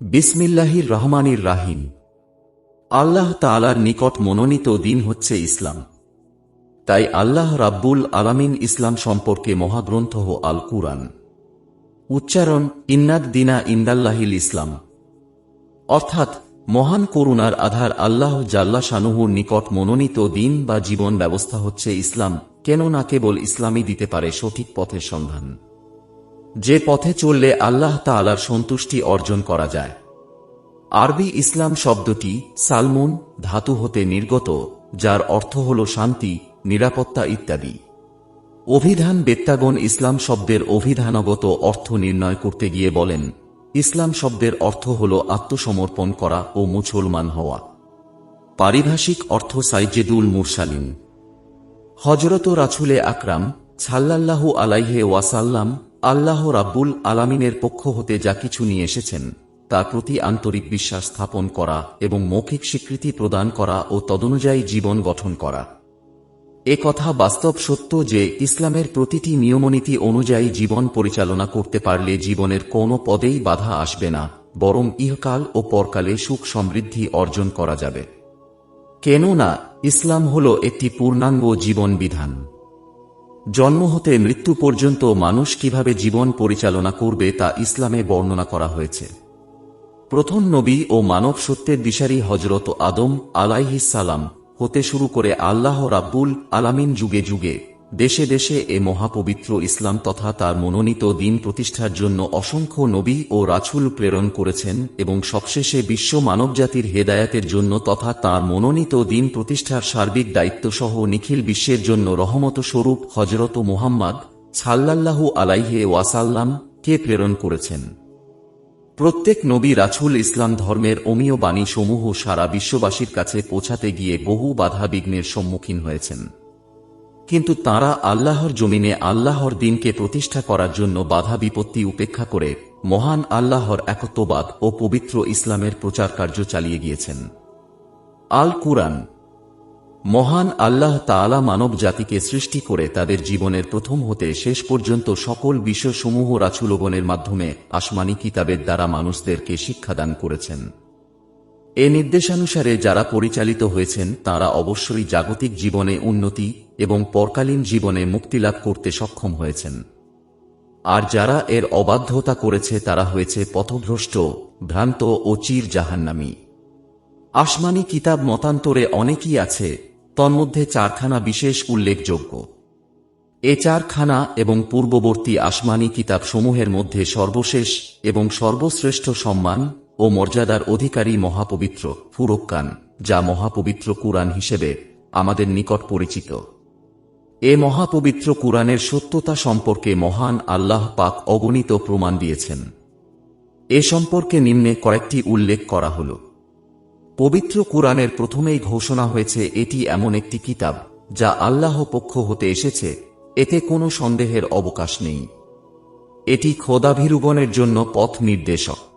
বিসমিল্লাহির রহমানির রাহিম। আল্লাহ তালার নিকট মনোনীত দিন হচ্ছে ইসলাম। তাই আল্লাহ রাব্বুল আলামিন ইসলাম সম্পর্কে মহাগ্রন্থ আল কুরআন উচ্চারণ, ইন্নাদ দিনা ইন্দাল্লাহিল ইসলাম। অর্থাৎ, মহান করুণার আধার আল্লাহ জাল্লা শানুহুর নিকট মনোনীত দিন বা জীবন ব্যবস্থা হচ্ছে ইসলাম কেন না কেবল ইসলামই দিতে পারে সঠিক পথের সন্ধান। যে পথে চললে আল্লাহ তাআলার সন্তুষ্টি অর্জন করা যায়। আরবি ইসলাম শব্দটি সালমুন, ধাতু হতে নির্গত, যার অর্থ হল শান্তি, নিরাপত্তা ইত্যাদি। অভিধান বেত্তাগণ ইসলাম শব্দের অভিধানগত অর্থ নির্ণয় করতে গিয়ে বলেন, ইসলাম শব্দের অর্থ হল আত্মসমর্পণ করা ও মুসলমান হওয়া। পারিভাষিক অর্থ সাইজেদুল মুরসালিন। হজরত রাছুলে আকরাম সাল্লাল্লাহু আলাইহে ওয়াসাল্লাম আল্লাহ রাব্বুল আলামিনের পক্ষ হতে যা কিছু নিয়ে এসেছেন, তার প্রতি আন্তরিক বিশ্বাস স্থাপন করা এবং মৌখিক স্বীকৃতি প্রদান করা ও তদনুযায়ী জীবন গঠন করা। এ কথা বাস্তব সত্য যে ইসলামের প্রতিটি নিয়মনীতি অনুযায়ী জীবন পরিচালনা করতে পারলে জীবনের কোনো পদেই বাধা আসবে না, বরং ইহকাল ও পরকালে সুখ সমৃদ্ধি অর্জন করা যাবে। কেননা, ইসলাম হল একটি পূর্ণাঙ্গ জীবন বিধান। জন্ম হতে মৃত্যু পর্যন্ত মানুষ কীভাবে জীবন পরিচালনা করবে তা ইসলামে বর্ণনা করা হয়েছে। প্রথম নবী ও মানব সত্যের দিশারি হজরত আদম সালাম হতে শুরু করে আল্লাহ রাব্বুল আলামিন যুগে যুগে দেশে দেশে এ মহাপবিত্র ইসলাম তথা তার মনোনীত দিন প্রতিষ্ঠার জন্য অসংখ্য নবী ও রাছুল প্রেরণ করেছেন এবং সবশেষে বিশ্ব মানবজাতির হেদায়াতের জন্য তথা তার মনোনীত দিন প্রতিষ্ঠার সার্বিক দায়িত্বসহ নিখিল বিশ্বের জন্য রহমত স্বরূপ হজরত মুহাম্মদ সাল্লাল্লাহু আলাইহে ওয়াসাল্লাম কে প্রেরণ করেছেন। প্রত্যেক নবী রাছুল ইসলাম ধর্মের অমীয় বাণী সমূহ সারা বিশ্ববাসীর কাছে পৌঁছাতে গিয়ে বহু বাধা বিঘ্নের সম্মুখীন হয়েছেন। কিন্তু তারা আল্লাহর জমিনে আল্লাহর দিনকে প্রতিষ্ঠা করার জন্য বাধা বিপত্তি উপেক্ষা করে মহান আল্লাহর একত্ববাদ ও পবিত্র ইসলামের প্রচার কার্য চালিয়ে গিয়েছেন। আল কুরআন মহান আল্লাহ তাআলা মানব জাতিকে সৃষ্টি করে তাদের জীবনের প্রথম হতে শেষ পর্যন্ত সকল বিষয়সমূহ রাছুলগণের মাধ্যমে আসমানি কিতাবের দ্বারা মানুষদেরকে শিক্ষাদান করেছেন। এ নির্দেশানুসারে যারা পরিচালিত হয়েছেন, তারা অবশ্যই জাগতিক জীবনে উন্নতি এবং পরকালীন জীবনে মুক্তিলাভ করতে সক্ষম হয়েছেন। আর যারা এর অবাধ্যতা করেছে, তারা হয়েছে পথভ্রষ্ট, ভ্রান্ত ও চির জাহান্নামী। আসমানি কিতাব মতান্তরে অনেকই আছে, তন্মধ্যে চারখানা বিশেষ উল্লেখযোগ্য। এ চারখানা এবং পূর্ববর্তী আসমানি কিতাব সমূহের মধ্যে সর্বশেষ এবং সর্বশ্রেষ্ঠ সম্মান ও মর্যাদার অধিকারী মহাপবিত্র ফুরক্কান, যা মহাপবিত্র কুরআন হিসেবে আমাদের নিকট পরিচিত। এ মহাপবিত্র কুরআনের সত্যতা সম্পর্কে মহান আল্লাহ পাক অগণিত প্রমাণ দিয়েছেন। এ সম্পর্কে নিম্নে কয়েকটি উল্লেখ করা হল। পবিত্র কুরআনের প্রথমেই ঘোষণা হয়েছে, এটি এমন একটি কিতাব, যা আল্লাহ পক্ষ হতে এসেছে, এতে কোনো সন্দেহের অবকাশ নেই। এটি খোদাভীরুগণের জন্য পথ নির্দেশক।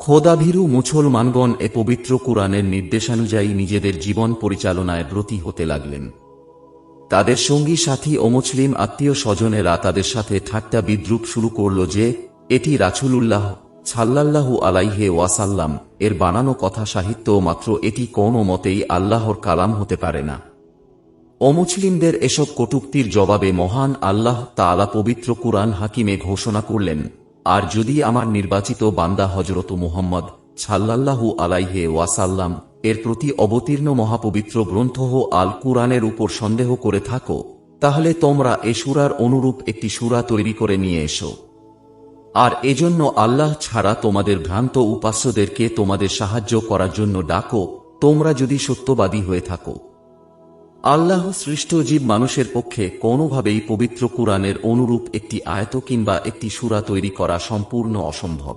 খোদাভীরু মুসলমানগণ এ পবিত্র কুরআনের নির্দেশানুযায়ী নিজেদের জীবন পরিচালনায় ব্রতী হতে লাগলেন। তাদের সঙ্গী সাথী ও মুসলিম আত্মীয় স্বজনেরা তাদের সাথে ঠাট্টা বিদ্রুপ শুরু করল যে, এটি রাছুলুল্লাহ সাল্লাল্লাহু আলাইহে ওয়াসাল্লাম এর বানানো কথা সাহিত্য মাত্র এটি কোনো মতেই আল্লাহর কালাম হতে পারে না। অমুসলিমদের এসব কটুক্তির জবাবে মহান আল্লাহ তাআলা পবিত্র কুরআন হাকিমে ঘোষণা করলেন আর যদি আমার নির্বাচিত বান্দা হজরত মুহম্মদ সাল্লাল্লাহু আলাইহে ওয়াসাল্লাম এর প্রতি অবতীর্ণ মহাপবিত্র গ্রন্থ আল কুরআনের উপর সন্দেহ করে থাকো, তাহলে তোমরা এ সুরার অনুরূপ একটি সুরা তৈরি করে নিয়ে এসো। আর এজন্য আল্লাহ ছাড়া তোমাদের ভ্রান্ত উপাস্যদেরকে তোমাদের সাহায্য করার জন্য ডাকো, তোমরা যদি সত্যবাদী হয়ে থাকো। আল্লাহ সৃষ্ট জীব মানুষের পক্ষে কোনোভাবেই পবিত্র কুরআনের অনুরূপ একটি আয়ত কিংবা একটি সুরা তৈরি করা সম্পূর্ণ অসম্ভব।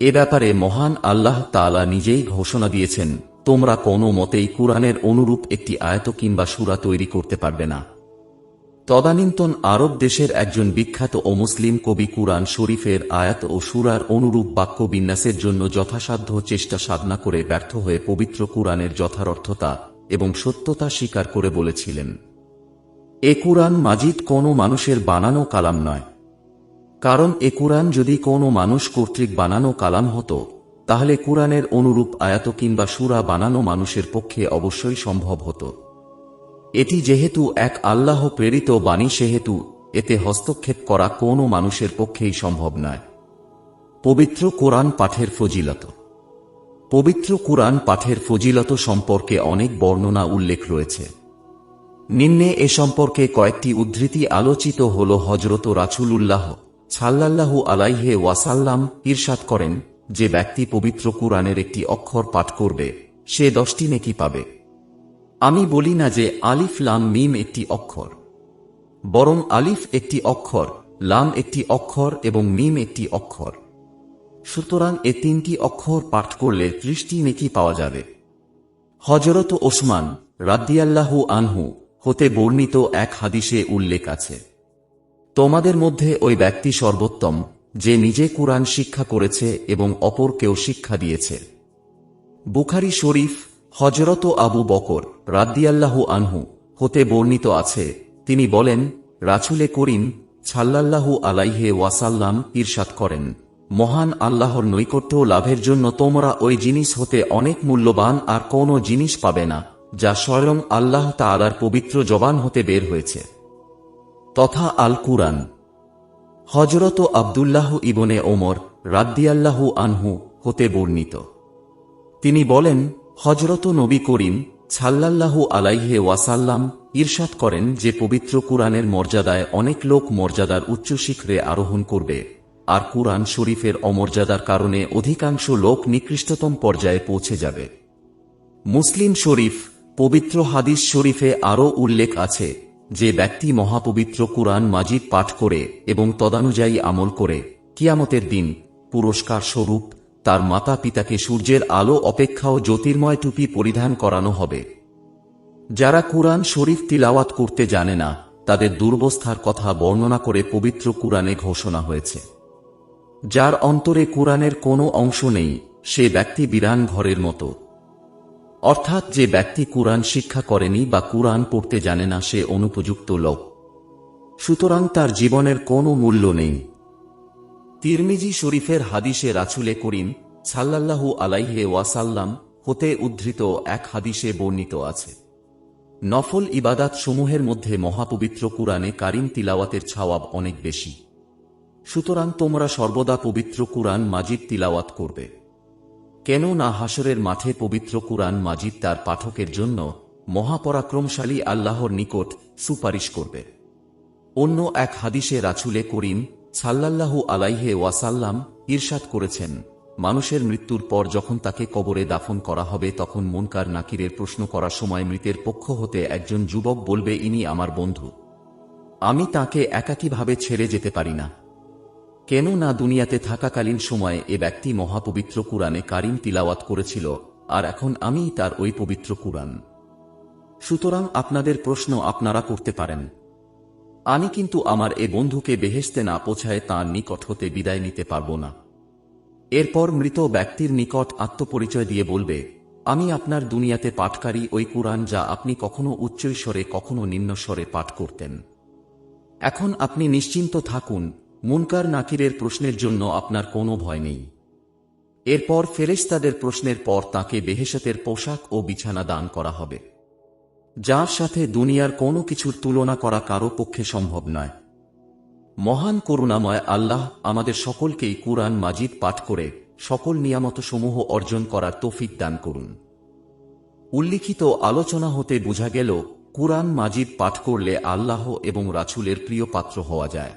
এ ব্যাপারে মহান আল্লাহ তালা নিজেই ঘোষণা দিয়েছেন, তোমরা কোনো মতেই কুরআনের অনুরূপ একটি আয়ত কিংবা সুরা তৈরি করতে পারবে না। তদানীন্তন আরব দেশের একজন বিখ্যাত ও মুসলিম কবি কুরআন শরীফের আয়াত ও সুরার অনুরূপ বাক্য বিন্যাসের জন্য যথাসাধ্য চেষ্টা সাধনা করে ব্যর্থ হয়ে পবিত্র কুরআনের যথার্থতা এবং সত্যতা স্বীকার করে বলেছিলেন, এ কুরআন মাজিদ কোনো মানুষের বানানো কালাম নয়। কারণ এ কুরআন যদি কোনো মানুষ কর্তৃক বানানো কালাম হতো, তাহলে কুরআনের অনুরূপ আয়াত কিংবা সুরা বানানো মানুষের পক্ষে অবশ্যই সম্ভব হতো। এটি যেহেতু এক আল্লাহ প্রেরিত বাণী, সেহেতু এতে হস্তক্ষেপ করা কোনো মানুষের পক্ষেই সম্ভব নয়। পবিত্র কোরআন পাঠের ফজিলত। পবিত্র কুরআন পাঠের ফজিলত সম্পর্কে অনেক বর্ণনা উল্লেখ রয়েছে। নিম্নে এ সম্পর্কে কয়েকটি উদ্ধৃতি আলোচিত হল হজরত রাছুলুল্লাহ ছাল্লাল্লাহু আলাইহে ওয়াসাল্লাম ঈর্ষাদ করেন যে ব্যক্তি পবিত্র কুরআনের একটি অক্ষর পাঠ করবে, সে দশটি নেকি পাবে। আমি বলি না যে আলিফ, লাম, মিম একটি অক্ষর। বরং আলিফ একটি অক্ষর, লাম একটি অক্ষর এবং মিম একটি অক্ষর। সুতরাং এ তিনটি অক্ষর পাঠ করলে ত্রিশটি নেকি পাওয়া যাবে। হজরত ওসমান রাদ্দিয়াল্লাহু আনহু হতে বর্ণিত এক হাদিসে উল্লেখ আছে। তোমাদের মধ্যে ওই ব্যক্তি সর্বোত্তম, যে নিজে কুরআন শিক্ষা করেছে এবং অপরকেও শিক্ষা দিয়েছে। বুখারি শরীফ হজরত আবু বকর রাদ্দিয়াল্লাহু আনহু হতে বর্ণিত আছে। তিনি বলেন রাছুলে করিম ছাল্লাল্লাহু আলাইহে ওয়াসাল্লাম ইরশাদ করেন। মহান আল্লাহর নৈকট্য লাভের জন্য তোমরা ওই জিনিস হতে অনেক মূল্যবান আর কোনো জিনিস পাবে না, যা স্বয়ং আল্লাহ তাআলার পবিত্র জবান হতে বের হয়েছে। তথা আল কুরআন হজরত আবদুল্লাহ ইবনে ওমর রাদ্দিয়াল্লাহু আনহু হতে বর্ণিত। তিনি বলেন হজরত নবী করিম ছাল্লাল্লাহু আলাইহে ওয়াসাল্লাম ঈর্ষাদ করেন যে পবিত্র কুরআনের মর্যাদায় অনেক লোক মর্যাদার উচ্চ শিখরে আরোহণ করবে। আর কুরআন শরীফের অমর্যাদার কারণে অধিকাংশ লোক নিকৃষ্টতম পর্যায়ে পৌঁছে যাবে। মুসলিম শরীফ, পবিত্র হাদিস শরীফে আরও উল্লেখ আছে যে ব্যক্তি মহাপবিত্র কুরআন মাজিদ পাঠ করে এবং তদানুযায়ী আমল করে, কিয়ামতের দিন পুরস্কার স্বরূপ তার মাতা পিতাকে সূর্যের আলো অপেক্ষাও জ্যোতির্ময় টুপি পরিধান করানো হবে। যারা কুরআন শরীফ তিলাওয়াত করতে জানে না, তাদের দুর্বস্থার কথা বর্ণনা করে পবিত্র কুরআনে ঘোষণা হয়েছে। যার অন্তরে কুরআনের কোনো অংশ নেই, সে ব্যক্তি বিরান ঘরের মতো। অর্থাৎ যে ব্যক্তি কুরআন শিক্ষা করেনি বা কুরআন পড়তে জানে না, সে অনুপযুক্ত লোক। সুতরাং তার জীবনের কোনো মূল্য নেই। তিরমিজি শরীফের হাদিসে রাছুলে করিম সাল্লাল্লাহু আলাইহে ওয়াসাল্লাম হতে উদ্ধৃত এক হাদিসে বর্ণিত আছে। নফল ইবাদাত সমূহের মধ্যে মহাপবিত্র কুরআনে কারিম তিলাওয়াতের ছাওয়াব অনেক বেশি। সুতরাং তোমরা সর্বদা পবিত্র কুরআন মাজিদ তিলাওয়াত করবে। কেন না হাসরের মাঠে পবিত্র কুরআন মাজিদ তার পাঠকের জন্য মহাপরাক্রমশালী আল্লাহর নিকট সুপারিশ করবে। অন্য এক হাদিসে রাছুলে করিম সাল্লাল্লাহু আলাইহে ওয়াসাল্লাম ঈর্ষাদ করেছেন, মানুষের মৃত্যুর পর যখন তাকে কবরে দাফন করা হবে তখন মুনকার নাকিরের প্রশ্ন করার সময় মৃতের পক্ষ হতে একজন যুবক বলবে, ইনি আমার বন্ধু। আমি তাকে একাকীভাবে ছেড়ে যেতে পারি না। কেন না দুনিয়াতে থাকাকালীন সময়ে এ ব্যক্তি মহাপবিত্র কুরআনে কারিম তিলাওয়াত করেছিল, আর এখন আমি তার ওই পবিত্র কুরআন। সুতরাং আপনাদের প্রশ্ন আপনারা করতে পারেন। আমি কিন্তু আমার এ বন্ধুকে বেহেস্তে না পৌঁছায় তাঁর নিকট হতে বিদায় নিতে পারব না। এরপর মৃত ব্যক্তির নিকট আত্মপরিচয় দিয়ে বলবে, আমি আপনার দুনিয়াতে পাঠকারী ওই কুরআন যা আপনি কখনো উচ্চৈস্বরে, কখনো নিম্নস্বরে পাঠ করতেন। এখন আপনি নিশ্চিন্ত থাকুন মুনকার নাকিরের প্রশ্নের জন্য আপনার কোনো ভয় নেই। এরপর ফেরেশতাদের প্রশ্নের পর তাকে বেহেশতের পোশাক ও বিছানা দান করা হবে। যার সাথে দুনিয়ার কোনো কিছুর তুলনা করা কারও পক্ষে সম্ভব নয়। মহান করুণাময় আল্লাহ আমাদের সকলকেই কুরআন মাজিদ পাঠ করে সকল নিয়ামতসমূহ অর্জন করার তৌফিক দান করুন। উল্লিখিত আলোচনা হতে বোঝা গেল, কুরআন মাজিদ পাঠ করলে আল্লাহ এবং রাছুলের প্রিয় পাত্র হওয়া যায়।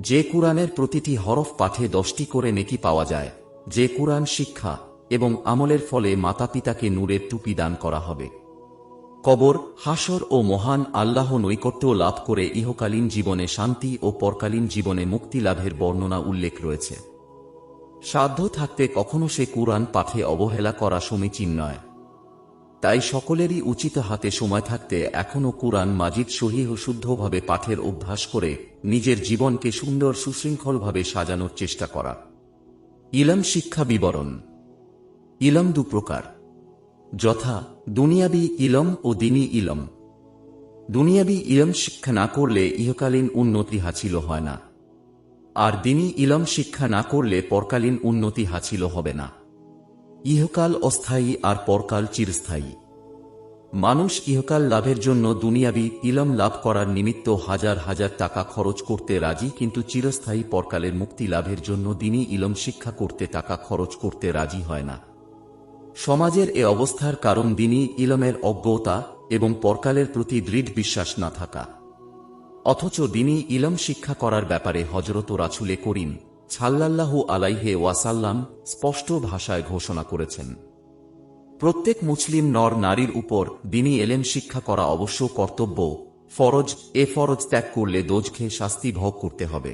যে কুরআনের প্রতিটি হরফ পাঠে দশটি করে নেকি পাওয়া যায়, যে কুরআন শিক্ষা এবং আমলের ফলে মাতা পিতাকে নূরের টুপি দান করা হবে। কবর, হাসর ও মহান আল্লাহ নৈকট্য লাভ করে ইহকালীন জীবনে শান্তি ও পরকালীন জীবনে মুক্তি লাভের বর্ণনা উল্লেখ রয়েছে। সাধ্য থাকতে কখনো সে কুরআন পাঠে অবহেলা করা সমীচীন নয়। তাই সকলেরই উচিত হাতে সময় থাকতে এখনও কুরআন মাজিদ সহি ও শুদ্ধভাবে পাঠের অভ্যাস করে নিজের জীবনকে সুন্দর সুশৃঙ্খলভাবে সাজানোর চেষ্টা করা। ইলম শিক্ষা বিবরণ। ইলম দু প্রকার। যথা, দুনিয়াবি ইলম ও দিনী ইলম। দুনিয়াবি ইলম শিক্ষা না করলে ইহকালীন উন্নতি হাসিল হয় না। আর দিনই ইলম শিক্ষা না করলে পরকালীন উন্নতি হাসিল হবে না। ইহকাল অস্থায়ী আর পরকাল চিরস্থায়ী। মানুষ ইহকাল লাভের জন্য দুনিয়াবি ইলম লাভ করার নিমিত্ত হাজার হাজার টাকা খরচ করতে রাজি, কিন্তু চিরস্থায়ী পরকালের মুক্তি লাভের জন্য দিনই ইলম শিক্ষা করতে টাকা খরচ করতে রাজি হয় না। সমাজের এ অবস্থার কারণ দিনই ইলমের অজ্ঞতা এবং পরকালের প্রতি দৃঢ় বিশ্বাস না থাকা। অথচ দিনই ইলম শিক্ষা করার ব্যাপারে হজরত রাছুলে করিম ছাল্লাল্লাহু আলাইহে ওয়াসাল্লাম স্পষ্ট ভাষায় ঘোষণা করেছেন। প্রত্যেক মুসলিম নর নারীর উপর দিনই এলেন শিক্ষা করা অবশ্য কর্তব্য। ফরজ, এ ফরজ ত্যাগ করলে দোজখে শাস্তি ভোগ করতে হবে।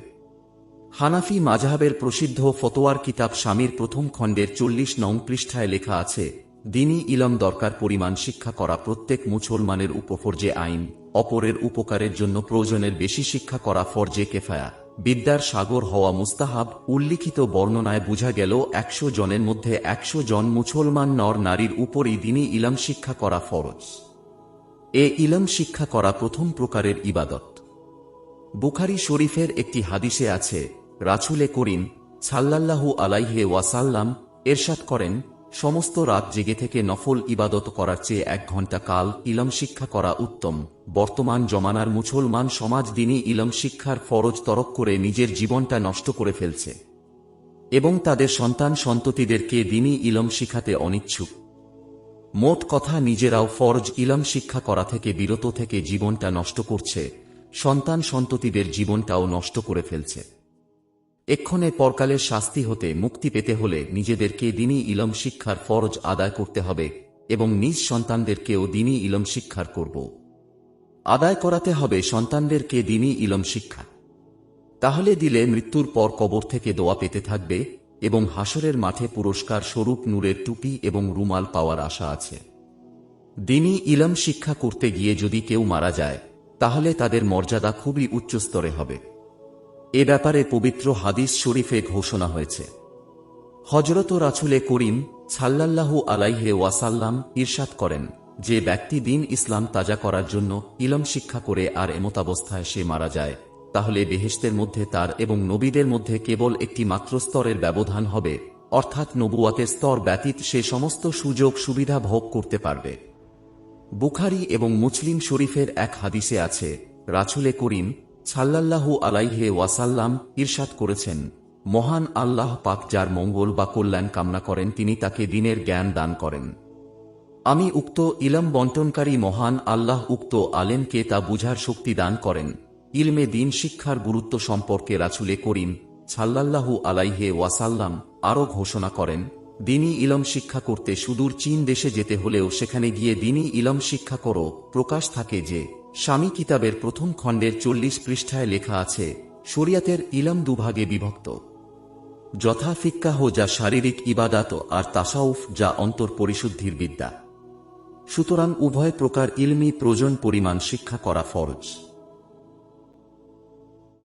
হানাফি মাজাহাবের প্রসিদ্ধ ফতোয়ার কিতাব স্বামীর প্রথম খণ্ডের চল্লিশ নং পৃষ্ঠায় লেখা আছে দিনই ইলম দরকার পরিমাণ শিক্ষা করা প্রত্যেক মুসলমানের উপফর্জে আইন, অপরের উপকারের জন্য প্রয়োজনের বেশি শিক্ষা করা ফরজে কেফায়া। বিদ্যার সাগর হওয়া মুস্তাহাব উল্লিখিত বর্ণনায় বোঝা গেল, একশো জনের মধ্যে একশো জন মুসলমান নর নারীর উপরই দিনই ইলাম শিক্ষা করা ফরজ। এ ইলাম শিক্ষা করা প্রথম প্রকারের ইবাদত। বুখারি শরীফের একটি হাদিসে আছে রাছুলে করিম সাল্লাল্লাহু আলাইহে ওয়াসাল্লাম এরশাদ করেন সমস্ত রাত জেগে থেকে নফল ইবাদত করার চেয়ে এক ঘণ্টা কাল ইলম শিক্ষা করা উত্তম। বর্তমান জমানার মুসলমান সমাজ দিনই ইলম শিক্ষার ফরজ তরক করে নিজের জীবনটা নষ্ট করে ফেলছে। এবং তাদের সন্তান সন্ততিদেরকে দিনই ইলম শিখাতে অনিচ্ছুক। মোট কথা নিজেরাও ফরজ ইলম শিক্ষা করা থেকে বিরত থেকে জীবনটা নষ্ট করছে। সন্তান সন্ততিদের জীবনটাও নষ্ট করে ফেলছে। এক্ষণে পরকালের শাস্তি হতে মুক্তি পেতে হলে নিজেদেরকে দিনই ইলম শিক্ষার ফরজ আদায় করতে হবে এবং নিজ সন্তানদেরকেও দিনই ইলম শিক্ষার করব। আদায় করাতে হবে সন্তানদেরকে দিনই ইলম শিক্ষা। তাহলে দিলে মৃত্যুর পর কবর থেকে দোয়া পেতে থাকবে এবং হাসরের মাঠে পুরস্কার স্বরূপ নূরের টুপি এবং রুমাল পাওয়ার আশা আছে। দিনই ইলম শিক্ষা করতে গিয়ে যদি কেউ মারা যায়, তাহলে তাদের মর্যাদা খুবই উচ্চস্তরে হবে। এ ব্যাপারে পবিত্র হাদিস শরীফে ঘোষণা হয়েছে। হজরত রাছুলে করিম সাল্লাল্লাহু আলাইহে ওয়াসাল্লাম ঈর্ষাদ করেন যে ব্যক্তি দিন ইসলাম তাজা করার জন্য ইলম শিক্ষা করে আর এমতাবস্থায় সে মারা যায়, তাহলে বেহেশতের মধ্যে তার এবং নবীদের মধ্যে কেবল একটি মাত্র স্তরের ব্যবধান হবে, অর্থাৎ নবুয়াতের স্তর ব্যতীত সে সমস্ত সুযোগ সুবিধা ভোগ করতে পারবে। বুখারি এবং মুসলিম শরীফের এক হাদিসে আছে রাছুলে করিম সাল্লাল্লাহু আলাইহে ওয়াসাল্লাম ঈর্ষাদ করেছেন, মহান আল্লাহ পাক যার মঙ্গল বা কল্যাণ কামনা করেন, তিনি তাকে দিনের জ্ঞান দান করেন। আমি উক্ত ইলম বন্টনকারী মহান আল্লাহ উক্ত আলেমকে তা বুঝার শক্তি দান করেন। ইলমে দিন শিক্ষার গুরুত্ব সম্পর্কে রাছুলে করিম সাল্লাল্লাহু আলাইহে ওয়াসাল্লাম আরও ঘোষণা করেন, দিনই ইলম শিক্ষা করতে সুদূর চীন দেশে যেতে হলেও সেখানে গিয়ে দিনই ইলম শিক্ষা করো। প্রকাশ থাকে যে স্বামী কিতাবের প্রথম খণ্ডের চল্লিশ পৃষ্ঠায় লেখা আছে, শরিয়াতের ইলাম দুভাগে বিভক্ত। যথা ফিক্কাহ যা শারীরিক ইবাদাত আর তাসাউফ যা অন্তর পরিশুদ্ধির বিদ্যা। সুতরাং উভয় প্রকার ইলমি প্রয়োজন পরিমাণ শিক্ষা করা ফরজ।